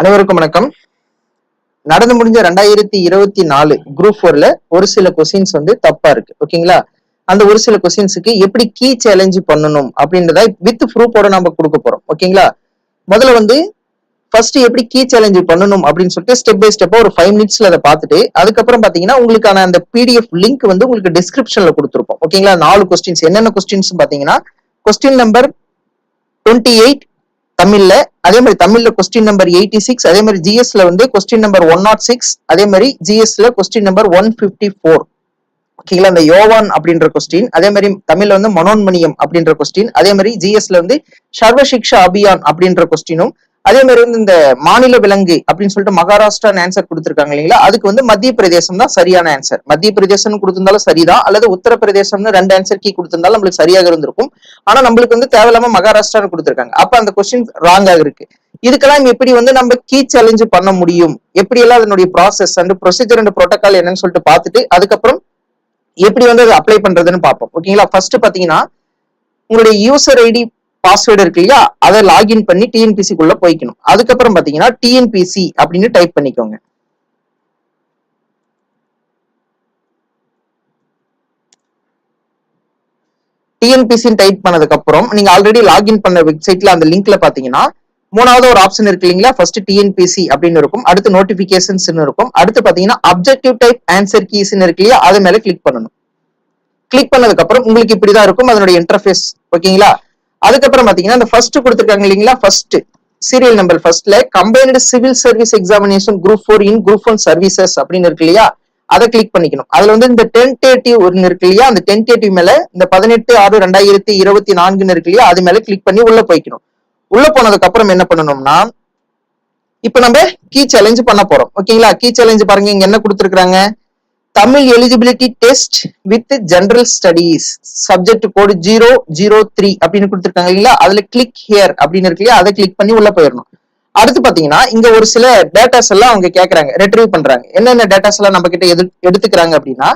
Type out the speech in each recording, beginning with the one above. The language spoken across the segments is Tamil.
அனைவருக்கும் வணக்கம். நடந்து முடிஞ்ச ரெண்டாயிரத்தி இருபத்தி நாலு குரூப் ஃபோர்ல ஒரு சில கொஸ்டின்ஸ் வந்து தப்பா இருக்கு. ஓகேங்களா அந்த ஒரு சில கொஸ்டின்ஸுக்கு எப்படி கீ சேலஞ்ச் பண்ணணும் அப்படின்றத வித் ப்ரூஃபோட நம்ம கொடுக்க போறோம். ஓகேங்களா முதல்ல வந்து ஃபர்ஸ்ட் எப்படி கீ சேலஞ்ச் பண்ணணும் அப்படின்னு சொல்லிட்டு ஸ்டெப் பை ஸ்டெப்பா ஒரு ஃபைவ் மினிட்ஸ்ல அதை பார்த்துட்டு அதுக்கப்புறம் பாத்தீங்கன்னா உங்களுக்கான அந்த பிடிஎஃப் லிங்க் வந்து உங்களுக்கு டிஸ்கிரிப்ஷன்ல கொடுத்துருப்போம். ஓகேங்களா நாலு கொஸ்டின்ஸ் என்னென்ன கொஸ்டின்ஸ் பாத்தீங்கன்னா கொஸ்டின் நம்பர் டுவெண்ட்டி எயிட் தமிழ்ல அதே மாதிரி தமிழ்ல கொஸ்டின் நம்பர் எயிட்டி சிக்ஸ் அதே மாதிரி ஜிஎஸ்ல வந்து question number one nought six அதே மாதிரி ஜிஎஸ்ல question number one fifty four ஓகேங்களா? இந்த யோவான் அப்படின்ற கொஸ்டின் அதே மாதிரி தமிழ்ல வந்து மனோன்மணியம் அப்படின்ற கொஸ்டின் அதே மாதிரி ஜிஎஸ்ல வந்து சர்வசிக்ஷா அபியான் அப்படின்ற கொஸ்டினும் அதே மாதிரி வந்து இந்த மாநில விலங்கு அப்படின்னு சொல்லிட்டு மகாராஷ்டிரான்னு ஆன்சர் கொடுத்துருக்காங்க இல்லைங்களா? அதுக்கு வந்து மத்திய பிரதேசம் தான் சரியான ஆன்சர் மத்திய பிரதேசம் கொடுத்திருந்தாலும் சரிதான். அல்லது உத்தரப்பிரதேசம்னு ரெண்டு ஆன்சர் கீ கொடுத்திருந்தாலும் நம்மளுக்கு சரியாக இருந்திருக்கும். ஆனா நம்மளுக்கு வந்து தேவையில்லாம மகாராஷ்டிரான்னு கொடுத்துருக்காங்க. அப்ப அந்த கொஸ்டின் ராங்காக இருக்கு. இதுக்கெல்லாம் எப்படி வந்து நம்ம கீ சேலஞ்சு பண்ண முடியும்? எப்படி எல்லாம் அதனுடைய process and procedure and protocol என்னன்னு சொல்லிட்டு பார்த்துட்டு அதுக்கப்புறம் எப்படி வந்து அதை அப்ளை பண்றதுன்னு பார்ப்போம். ஓகேங்களா ஃபர்ஸ்ட் பாத்தீங்கன்னா உங்களுடைய யூசர் ஐடி பாஸ்வேர்டு இருக்கு இல்லையா? அதை லாகின் பண்ணி டிஎன்பிசி குள்ள போய்க்கணும். அதுக்கப்புறம் பாத்தீங்கன்னா டிஎன்பிசி அப்படின்னு டைப் பண்ணிக்கோங்க. டிஎன்பிசின்னு டைப் பண்ணதுக்கு அப்புறம் நீங்க ஆல்ரெடி லாகின் பண்ண வெப்சைட்ல அந்த லிங்க்ல பாத்தீங்கன்னா மூணாவது ஒரு ஆப்ஷன் இருக்கு இல்லைங்களா? ஃபர்ஸ்ட் டிஎன்பிசி அப்படின்னு இருக்கும். அடுத்து நோட்டிபிகேஷன்ஸ் இருக்கும். அடுத்து பாத்தீங்கன்னா அப்ஜெக்டிவ் டைப் ஆன்சர் கீஸ் இருக்கு இல்லையா? அது மேல கிளிக் பண்ணணும். கிளிக் பண்ணதுக்கு அப்புறம் உங்களுக்கு இப்படிதான் இருக்கும். அதனுடைய இன்டர்ஃபேஸ் ஓகேங்களா அதுக்கப்புறம் பாத்தீங்கன்னா அந்த ஃபர்ஸ்ட் கொடுத்துருக்காங்க இல்லைங்களா? ஃபர்ஸ்ட் சீரியல் நம்பர் ஃபர்ஸ்ட்ல combined civil service examination group four in group one services அப்படின்னு இருக்கு இல்லையா? அதை கிளிக் பண்ணிக்கணும். அதுல வந்து இந்த டென்டேட்டிவ் ஒன்னு இருக்கு இல்லையா? அந்த டென்டேட்டிவ் மேல இந்த பதினெட்டு ஆறு ரெண்டாயிரத்தி இருபத்தி நான்குன்னு இருக்கு இல்லையா? அது மேல கிளிக் பண்ணி உள்ள போய்க்கணும். உள்ள போனதுக்கு அப்புறம் என்ன பண்ணணும்னா இப்ப நம்ம கீ சேலஞ்சு பண்ண போறோம். ஓகேங்களா கீ சேலஞ்சு பாருங்க இங்க என்ன கொடுத்துருக்காங்க Tamil eligibility test with general studies subject code zero zero three அப்படின்னு கொடுத்துருக்காங்க இல்லைங்களா? அதுல கிளிக் ஹியர் அப்படின்னு இருக்கு இல்லையா? அதை கிளிக் பண்ணி உள்ள போயிடணும். அடுத்து பாத்தீங்கன்னா இங்க ஒரு சில டேட்டாஸ் எல்லாம் அவங்க கேட்கறாங்க ரெட்ரீவ் பண்றாங்க. என்னென்ன டேட்டாஸ் எல்லாம் நம்ம கிட்ட எது எடுத்துக்கிறாங்க அப்படின்னா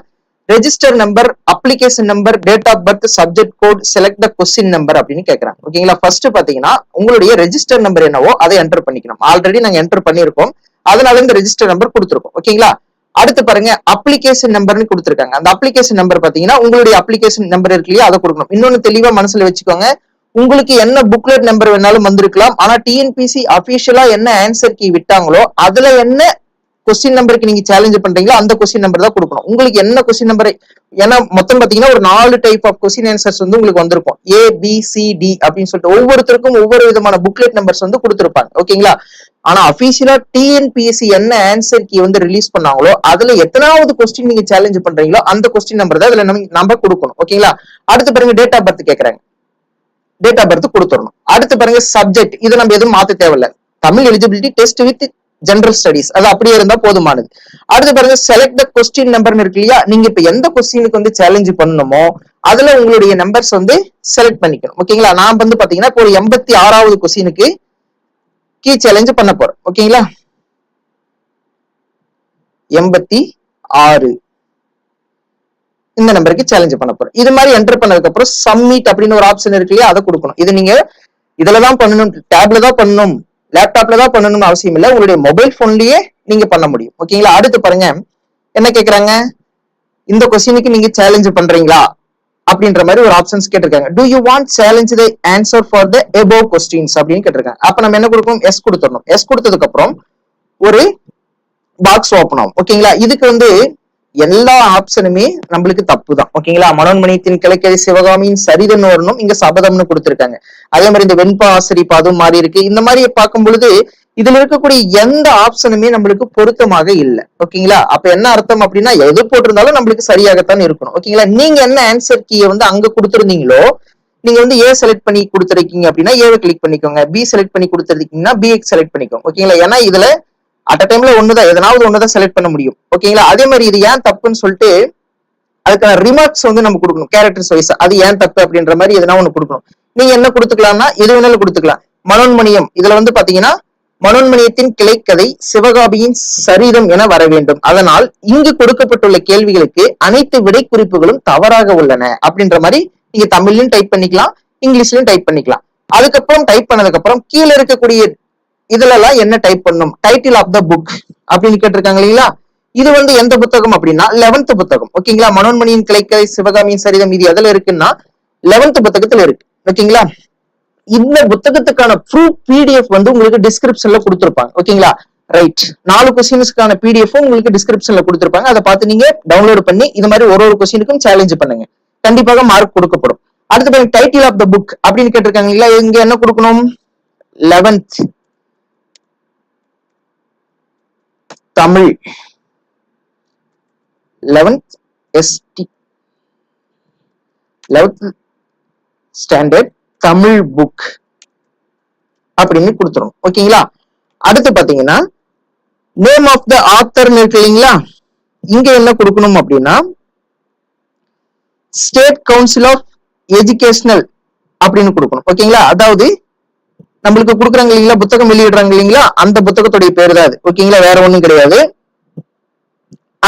register number application number date of birth subject code select the question number அப்படின்னு கேட்கறாங்க ஓகேங்களா ஃபர்ஸ்ட் பாத்தீங்கன்னா உங்களுடைய ரெஜிஸ்டர் நம்பர் என்னவோ அதை என்டர் பண்ணிக்கணும். ஆல்ரெடி நாங்க என்டர் பண்ணிருக்கோம் அதனால இந்த ரெஜிஸ்டர் நம்பர் கொடுத்துருக்கோம். ஓகேங்களா அடுத்து பாருங்க அப்ளிகேஷன் நம்பர்னு கொடுத்துருக்காங்க. அந்த அப்ளிகேஷன் நம்பர் பாத்தீங்கன்னா உங்களுடைய அப்ளிகேஷன் நம்பர் இருக்கு இல்லையா அதை கொடுக்கணும். இன்னொன்னு தெளிவா மனசுல வச்சுக்கோங்க. உங்களுக்கு என்ன புக்லெட் நம்பர் வேணாலும் வந்திருக்கலாம். ஆனா டிஎன்பிசி அபிஷியலா என்ன ஆன்சர் கீ விட்டாங்களோ அதுல என்ன கொஸ்டின் நம்பருக்கு நீங்க சேலஞ்ச் பண்றீங்களோ அந்த கொஸ்டின் நம்பர் தான் கொடுக்கணும். உங்களுக்கு என்ன கொஸ்டின் நம்பர் ஏன்னா மொத்தம் பாத்தீங்கன்னா ஒரு நாலு டைப் ஆஃப் கொஸ்டின் ஆன்சர்ஸ் வந்து உங்களுக்கு வந்திருக்கும். ஏ பி சி டி அப்படின்னு சொல்லிட்டு ஒவ்வொருத்தருக்கும் ஒவ்வொரு விதமான புக்லெட் நம்பர்ஸ் வந்து கொடுத்துருப்பாங்க. ஓகேங்களா ஆனா அபிஷியலா டிஎன்பிஎஸ்சி என்ன ஆன்சர் கீ வந்து ரிலீஸ் பண்ணாங்களோ அதுல எத்தனாவது கொஸ்டின் நீங்க சேலஞ்ச் பண்றீங்களோ அந்த கொஸ்டின் நம்பர் தான் இதுல நம்ம கொடுக்கணும். ஓகேங்களா அடுத்து பாருங்க டேட் ஆஃப் பர்த் கேக்குறாங்க. டேட் ஆஃப் பர்த் கொடுத்துடணும். அடுத்து பாருங்க சப்ஜெக்ட் இதை நம்ம எதுவும் மாத்த தேவையில்ல. Tamil eligibility test with general studies அது அப்படியே இருந்தா போதுமானது. அடுத்து பாருங்க செலக்ட் த கொஸ்டின் நம்பர்னு இருக்கு இல்லையா? நீங்க இப்ப எந்த கொஸ்டினுக்கு வந்து சேலஞ்ச் பண்ணணுமோ அதுல உங்களுடைய நம்பர்ஸ் வந்து செலக்ட் பண்ணிக்கணும். ஓகேங்களா நான் வந்து பாத்தீங்கன்னா இப்போ ஒரு எண்பத்தி ஆறாவது கொஸ்டினுக்கு கீ சேலஞ்ச் பண்ண போறேன். ஓகேங்களா எண்பத்தி ஆறு. இந்த நம்பருக்கு சேலஞ்ச் பண்ண போறோம் இது மாதிரி என்டர் பண்ணதுக்கு அப்புறம் சப்மிட் அப்படின்னு ஒரு ஆப்ஷன் இருக்கு இல்லையா? அதை கொடுக்கணும். இது நீங்க இதுல தான் பண்ணணும் டேப்ல தான் பண்ணணும். லேப்டாப்ல தான் பண்ணணும்னு அவசியம் இல்லை. உங்களுடைய மொபைல் போன்லயே நீங்க பண்ண முடியும். ஓகேங்களா அடுத்து பாருங்க. என்ன கேக்குறாங்க? இந்த கொஸ்டினுக்கு நீங்க சேலஞ்ச் பண்றீங்களா? அப்படின்ற மாதிரி ஒரு ஆப்ஷன்ஸ் கேட்டிருக்காங்க. Do you want challenge the answer for the above questions அப்படின்னு கேட்டிருக்காங்க. அப்ப நம்ம என்ன கொடுக்கணும்? எஸ் கொடுத்துடணும். எஸ் கொடுத்ததுக்கு அப்புறம் ஒரு பாக்ஸ் ஓப்பன் ஆகும். ஓகேங்களா இதுக்கு வந்து எல்லா ஆப்ஷனுமே நம்மளுக்கு தப்பு தான் ஓகேங்களா மனோன்மணியத்தின் கிழக்கை சிவகாமியின் சரிதன் வரணும் இங்க சபதம்னு கொடுத்துருக்காங்க. அதே மாதிரி இந்த வெண்பா ஆசிரிப்பு அதுவும் மாறி இருக்கு. இந்த மாதிரி பார்க்கும் பொழுது இதுல இருக்கக்கூடிய எந்த ஆப்ஷனுமே நம்மளுக்கு பொருத்தமாக இல்லை. ஓகேங்களா அப்ப என்ன அர்த்தம் அப்படின்னா எது போட்டிருந்தாலும் நம்மளுக்கு சரியாகத்தான் இருக்கணும். ஓகேங்களா நீங்க என்ன ஆன்சர் கீயை வந்து அங்க கொடுத்துருந்தீங்களோ நீங்க வந்து ஏ செலக்ட் பண்ணி கொடுத்துருக்கீங்க அப்படின்னா ஏவை கிளிக் பண்ணிக்கோங்க. பி செலக்ட் பண்ணி கொடுத்துருக்கீங்கன்னா பிஎக் செலக்ட் பண்ணிக்கோங்க. ஓகேங்களா ஏன்னா இதுல அட் அ டைம்ல ஒண்ணுதான் எதனாவது ஒண்ணுதான் செலக்ட் பண்ண முடியும். ஓகேங்களா அதே மாதிரி இது ஏன் தப்புன்னு சொல்லிட்டு அதுக்கான ரிமார்க்ஸ் வந்து நம்ம கொடுக்கணும் கேரக்டர்ஸ் வைஸ் அது ஏன் தப்பு அப்படின்ற மாதிரி எதனா ஒண்ணு கொடுக்கணும். நீங்க என்ன கொடுத்துக்கலாம்னா எது வேணாலும் கொடுத்துக்கலாம். மனோன்மணியம். இதுல வந்து பாத்தீங்கன்னா மனோன்மணியத்தின் கிளைக்கதை சிவகாபியின் சரிதம் என வர வேண்டும். அதனால் இங்கு கொடுக்கப்பட்டுள்ள கேள்விகளுக்கு அனைத்து விடை குறிப்புகளும் தவறாக உள்ளன அப்படின்ற மாதிரி நீங்க தமிழ்லயும் டைப் பண்ணிக்கலாம் இங்கிலீஷ்லயும் டைப் பண்ணிக்கலாம். அதுக்கப்புறம் டைப் பண்ணதுக்கு அப்புறம் கீழே இருக்கக்கூடிய இதுல எல்லாம் என்ன டைப் பண்ணும்? டைட்டில் ஆஃப் த புக் அப்படின்னு கேட்டிருக்காங்க இல்லைங்களா? இது வந்து எந்த புத்தகம் அப்படின்னா லெவன்த் புத்தகம். ஓகேங்களா மனோன்மணியின் கிளைக்கதை சிவகாமியின் சரிதம் இது எதுல இருக்குன்னா லெவன்த் புத்தகத்துல இருக்கு. ஓகேங்களா இந்த புத்தகத்துக்கான ப்ரூஃப் பிடிஎஃப் வந்து உங்களுக்கு டிஸ்கிரிப்ஷன்ல கொடுத்துருப்பாங்க. ஓகேங்களா ரைட் நாலு கொஸ்டின்ஸ்க்கான பிடிஎஃப் உங்களுக்கு டிஸ்கிரிப்ஷன்ல கொடுத்துருப்பாங்க. அதை பார்த்து நீங்க டவுன்லோட் பண்ணி இது மாதிரி ஒரு ஒரு கொஸ்டினுக்கும் சேலஞ்ச் பண்ணுங்க. கண்டிப்பாக மார்க் கொடுக்கப்படும். அடுத்து டைட்டில் ஆஃப் த புக் அப்படின்னு கேட்டிருக்காங்க இல்ல இங்க என்ன கொடுக்கணும்? Eleventh Tamil. Eleventh ST eleventh standard Tamil book அப்படின்னு கொடுத்துரும். ஓகேங்களா? அடுத்து பாத்தீங்கன்னா நேம் ஆஃப் த ஆத்தர்னு இருக்கு இல்லைங்களா? இங்க என்ன கொடுக்கணும் அப்படின்னா ஸ்டேட் கவுன்சில் ஆஃப் எஜுகேஷனல் அப்படின்னு கொடுக்கணும். ஓகேங்களா? அதாவது நம்மளுக்கு கொடுக்குறாங்க இல்லைங்களா? புத்தகம் வெளியிடுறாங்க இல்லைங்களா? அந்த புத்தகத்துடைய பேர் தான் அது. ஓகேங்களா? வேற ஒன்றும் கிடையாது.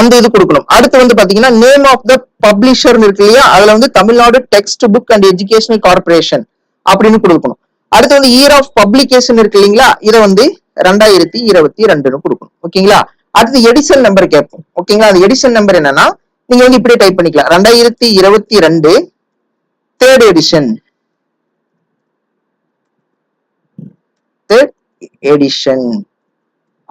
அந்த இது கொடுக்கணும். அடுத்து வந்து பாத்தீங்கன்னா நேம் ஆஃப் த பப்ளிஷர் இருக்கு இல்லையா? அதுல வந்து Tamil Nadu text book and educational corporation அப்படின்னு கொடுக்கணும். அடுத்து வந்து இயர் ஆஃப் பப்ளிகேஷன் இருக்கு இல்லைங்களா? இதை வந்து ரெண்டாயிரத்தி இருபத்தி ரெண்டுன்னு கொடுக்கணும். ஓகேங்களா? அடுத்து எடிசன் நம்பர் கேட்போம். ஓகேங்களா? அந்த எடிசன் நம்பர் என்னன்னா நீங்க வந்து இப்படியே டைப் பண்ணிக்கலாம். ரெண்டாயிரத்தி இருபத்தி ரெண்டு தேர்ட் எடிஷன் எடிஷன்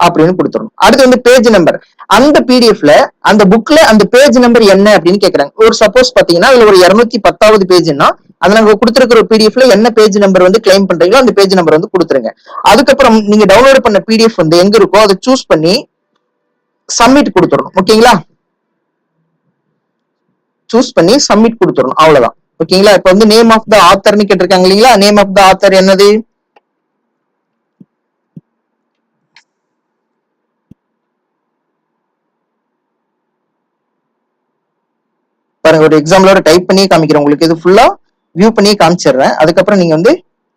அப்படின்னு கொடுத்துடணும். அடுத்து வந்து பேஜ் நம்பர் அந்த பிடிஎஃப்ல அந்த புக்ல அந்த பேஜ் நம்பர் என்ன அப்படின்னு கேக்குறாங்க. ஒரு சப்போஸ் பாத்தீங்கன்னா அதுல ஒரு இருநூத்தி பத்தாவது பேஜ்னா அதுல நாங்க கொடுத்துருக்கிற பிடிஎஃப்ல என்ன பேஜ் நம்பர் வந்து கிளைம் பண்றீங்களோ அந்த பேஜ் நம்பர் வந்து கொடுத்துருங்க. அதுக்கப்புறம் நீங்க டவுன்லோட் பண்ண பிடிஎஃப் வந்து எங்க இருக்கோ அதை சூஸ் பண்ணி சப்மிட் கொடுத்துடணும். ஓகேங்களா? சூஸ் பண்ணி சப்மிட் கொடுத்துடணும். அவ்வளவுதான். ஓகேங்களா? இப்ப வந்து நேம் ஆஃப் த ஆத்தர்னு கேட்டிருக்காங்க இல்லைங்களா? நேம் ஆஃப் த ஆத்தர் என்னது? பாருங்க ஒரு எக்ஸாம்பிளோட டைப் பண்ணி காமிக்கிறேன் உங்களுக்கு. இது ஃபுல்லா வியூ பண்ணி காமிச்சிடுறேன். அதுக்கப்புறம் நீங்க வந்து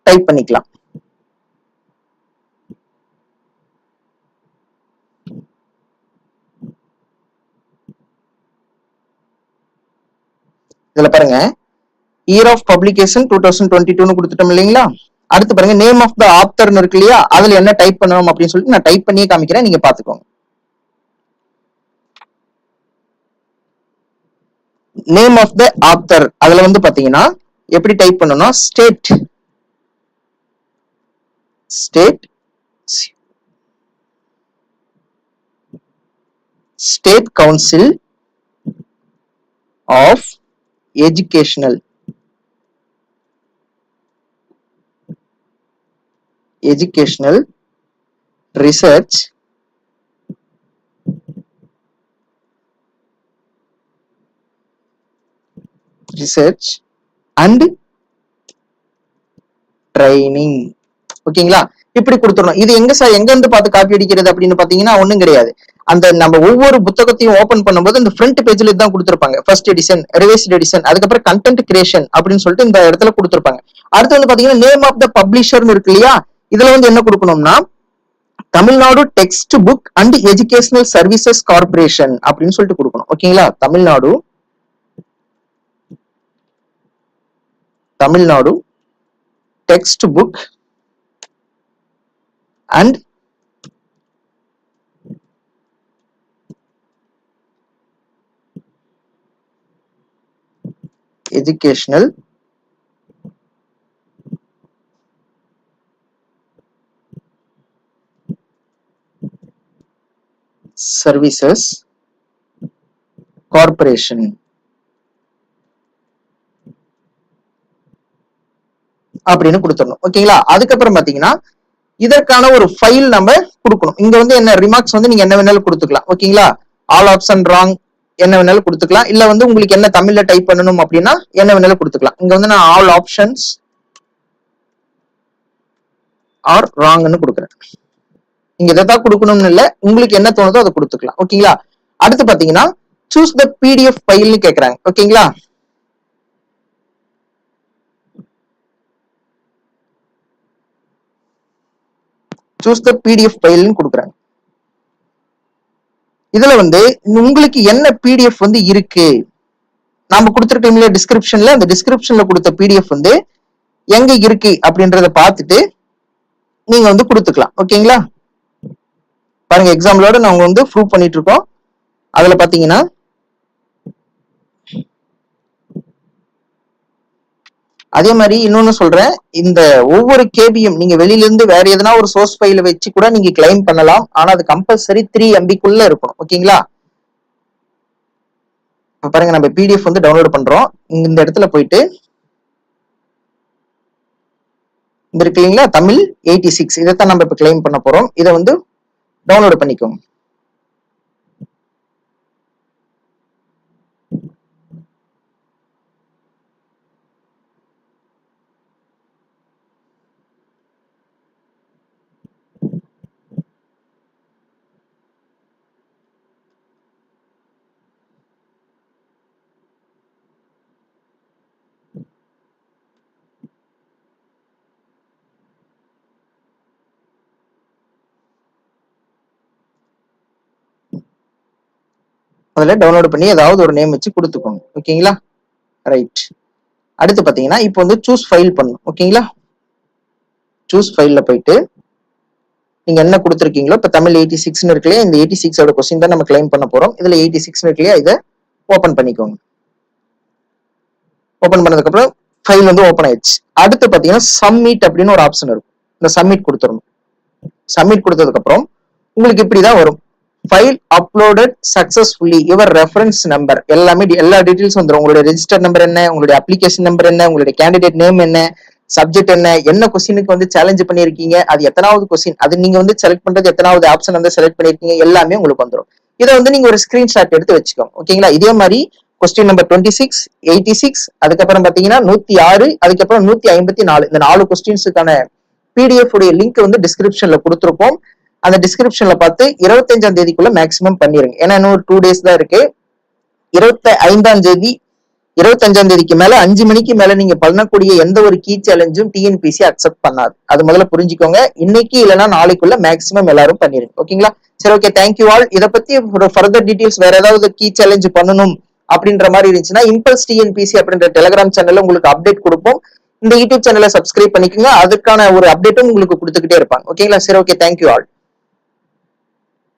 டைப் பண்ணிக்கலாம். இதுல பாருங்க. Year of publication two thousand twenty டூன்னு கொடுத்துட்டோம் இல்லைங்களா? அடுத்து பாருங்க நேம் ஆஃப் த ஆப்தர்னு இருக்கு இல்லையா? அதுல என்ன டைப் பண்ணணும் அப்படின்னு சொல்லிட்டு நான் டைப் பண்ணியே காமிக்கிறேன். நீங்க பாத்துக்கோங்க. நேம் ஆஃப் த ஆப்தர் அதுல வந்து பாத்தீங்கன்னா எப்படி டைப் பண்ணணும் state state state council of educational educational research research and training ஓகேங்களா இப்படி கொடுத்துடணும். இது எங்க சார் எங்க இருந்து பார்த்து காப்பி அடிக்கிறது அப்படின்னு பாத்தீங்கன்னா ஒண்ணும் கிடையாது. அந்த நம்ம ஒவ்வொரு புத்தகத்தையும் ஓபன் பண்ணும்போது இந்த ஃப்ரண்ட் பேஜ்ல தான் கொடுத்துருப்பாங்க. ஃபர்ஸ்ட் எடிஷன் ரிவைஸ்ட் எடிஷன் அதுக்கப்புறம் கண்டென்ட் கிரியேஷன் அப்படின்னு சொல்லிட்டு இந்த இடத்துல கொடுத்துருப்பாங்க. அடுத்து வந்து பாத்தீங்கன்னா நேம் ஆஃப் த பப்ளிஷர்னு இருக்கு இல்லையா? இதுல வந்து என்ன கொடுக்கணும்னா Tamil Nadu text book and educational services corporation அப்படின்னு சொல்லிட்டு கொடுக்கணும். ஓகேங்களா Tamil Nadu Tamil Nadu text book and educational services corporation அப்படின்னு கொடுத்துடணும். ஓகேங்களா? அதுக்கப்புறம் பாத்தீங்கன்னா இதற்கான ஒரு ஃபைல் நம்ம கொடுக்கணும். இங்க வந்து என்ன ரிமார்க்ஸ் வந்து நீங்க என்ன வேணாலும் கொடுத்துக்கலாம். ஓகேங்களா? ஆல் ஆப்ஷன் ராங் என்ன வேணாலும் கொடுத்துக்கலாம். இல்ல வந்து உங்களுக்கு என்ன தமிழ்ல டைப் பண்ணணும் அப்படின்னா என்ன வேணாலும் கொடுத்துக்கலாம். இங்க வந்து நான் ஆல் ஆப்ஷன்ஸ் ஆர் ராங்னு கொடுக்குறேன். நீங்க இதை தான் கொடுக்கணும்னு இல்ல உங்களுக்கு என்ன தோணுதோ அதை கொடுத்துக்கலாம். ஓகேங்களா? அடுத்து பாத்தீங்கன்னா சூஸ் த பிடிஎஃப் ஃபைல்னு கேக்குறாங்க. ஓகேங்களா? சூஸ் த பிடிஎஃப் ஃபைல்னு கொடுக்குறாங்க. இதுல வந்து உங்களுக்கு என்ன பிடிஎஃப் வந்து இருக்கு? நாம கொடுத்துருக்கோம்ல டிஸ்கிரிப்ஷன்ல அந்த டிஸ்கிரிப்ஷன்ல கொடுத்த பிடிஎஃப் வந்து எங்க இருக்கு அப்படின்றத பார்த்துட்டு நீங்க வந்து கொடுத்துக்கலாம். ஓகேங்களா? பாருங்க எக்ஸாம்பிளோட நாங்க வந்து ப்ரூவ் பண்ணிட்டு இருக்கோம். அதுல பாத்தீங்கன்னா அதே மாதிரி இன்னொன்னு சொல்றேன். இந்த ஒவ்வொரு கேபியும் நீங்க வெளியில இருந்து வேற எதனா ஒரு சோர்ஸ் ஃபைல வச்சு கூட நீங்க கிளைம் பண்ணலாம். ஆனா அது கம்பல்சரி த்ரீ எம்பிக்குள்ள இருக்கணும். ஓகேங்களா? இப்ப பாருங்க நம்ம பிடிஎஃப் வந்து டவுன்லோட் பண்றோம். இந்த இடத்துல போயிட்டு இந்த இருக்கு இல்லைங்களா? தமிழ் எயிட்டி சிக்ஸ் இதைத்தான் நம்ம இப்ப கிளைம் பண்ண போறோம். இதை வந்து டவுன்லோட் பண்ணிக்கோங்க. அதில் டவுன்லோட் பண்ணி ஏதாவது ஒரு நேம் வச்சு கொடுத்துக்கோங்க. ஓகேங்களா? ரைட் அடுத்து பார்த்தீங்கன்னா இப்போ வந்து சூஸ் ஃபைல் பண்ணும் ஓகேங்களா? சூஸ் ஃபைலில் போயிட்டு நீங்கள் என்ன கொடுத்துருக்கீங்களோ இப்போ தமிழ் எயிட்டி சிக்ஸ்னு இருக்குல்லையா இந்த எயிட்டி சிக்ஸோட கொஸ்டின் தான் நம்ம கிளைம் பண்ண போகிறோம் இதில் எயிட்டி சிக்ஸ்னு இருக்குல்லையா இதை ஓப்பன் பண்ணிக்கோங்க. ஓப்பன் பண்ணதுக்கப்புறம் ஃபைல் வந்து ஓப்பன் ஆயிடுச்சு. அடுத்து பார்த்தீங்கன்னா சப்மிட் அப்படின்னு ஒரு ஆப்ஷன் இருக்கும். இந்த சப்மிட் கொடுத்துடணும். சப்மிட் கொடுத்ததுக்கப்புறம் உங்களுக்கு இப்படி தான் வரும். File uploaded successfully your reference number எல்லாமே எல்லா டீடைல்ஸ் வந்துடும் உங்களுடைய ரெஜிஸ்டர் நம்பர் என்ன உங்களுடைய அப்ளிகேஷன் நம்பர் என்ன உங்களுடைய கேண்டிடேட் நேம் என்ன சப்ஜெக்ட் என்ன என்ன கொஸ்டினுக்கு வந்து சேலஞ்ச் பண்ணியிருக்கீங்க அது எத்தனாவது கொஸ்டின் அது நீங்க வந்து செலக்ட் பண்றது எத்தனாவது ஆப்ஷன் வந்து செலக்ட் பண்ணிருக்கீங்க எல்லாமே உங்களுக்கு வந்துடும் இதை வந்து நீங்க ஒரு ஸ்கிரீன்ஷாட் எடுத்து வச்சுக்கோங்க. ஓகேங்களா இதே மாதிரி question number twenty six eighty six அதுக்கப்புறம் பாத்தீங்கன்னா நூத்தி ஆறு அதுக்கப்புறம் நூத்தி ஐம்பத்தி நாலு. இந்த நாலு கொஸ்டின்ஸுக்கான பிடிஎஃப் உடைய லிங்க் வந்து டிஸ்கிரிப்ஷன்ல கொடுத்துருப்போம் அந்த டிஸ்கிரிப்ஷன்ல பார்த்து இருபத்தஞ்சாம் தேதிக்குள்ள மேக்ஸிமம் பண்ணிருங்க. ஏன்னா இன்னொரு ஒரு டூ டேஸ் தான் இருக்கு. இருபத்தி ஐந்தாம் தேதி இருபத்தஞ்சாம் தேதிக்கு மேல அஞ்சு மணிக்கு மேல நீங்க பண்ணக்கூடிய எந்த ஒரு கீ சேலஞ்சும் டிஎன்பிசி அக்செப்ட் பண்ணாது. அது முதல்ல புரிஞ்சுக்கோங்க. இன்னைக்கு இல்லைன்னா நாளைக்குள்ள மேக்ஸிமம் எல்லாரும் பண்ணிருங்க. ஓகேங்களா சரி ஓகே தேங்க்யூ ஆல் இதை பத்தி ஒரு ஃபர்தர் டீடைல்ஸ் வேற ஏதாவது கீ சேலஞ்ச் பண்ணணும் அப்படின்ற மாதிரி இருந்துச்சுன்னா இம்பல்ஸ் டிஎன்பிசி அப்படின்ற டெலிகிராம் சேனல்ல உங்களுக்கு அப்டேட் கொடுப்போம். இந்த யூடியூப் சேனலை சப்ஸ்கிரைப் பண்ணிக்கோங்க. அதுக்கான ஒரு அப்டேட்டும் உங்களுக்கு கொடுத்துக்கிட்டே இருப்பாங்க. ஓகேங்களா சரி ஓகே தேங்க்யூ ஆல்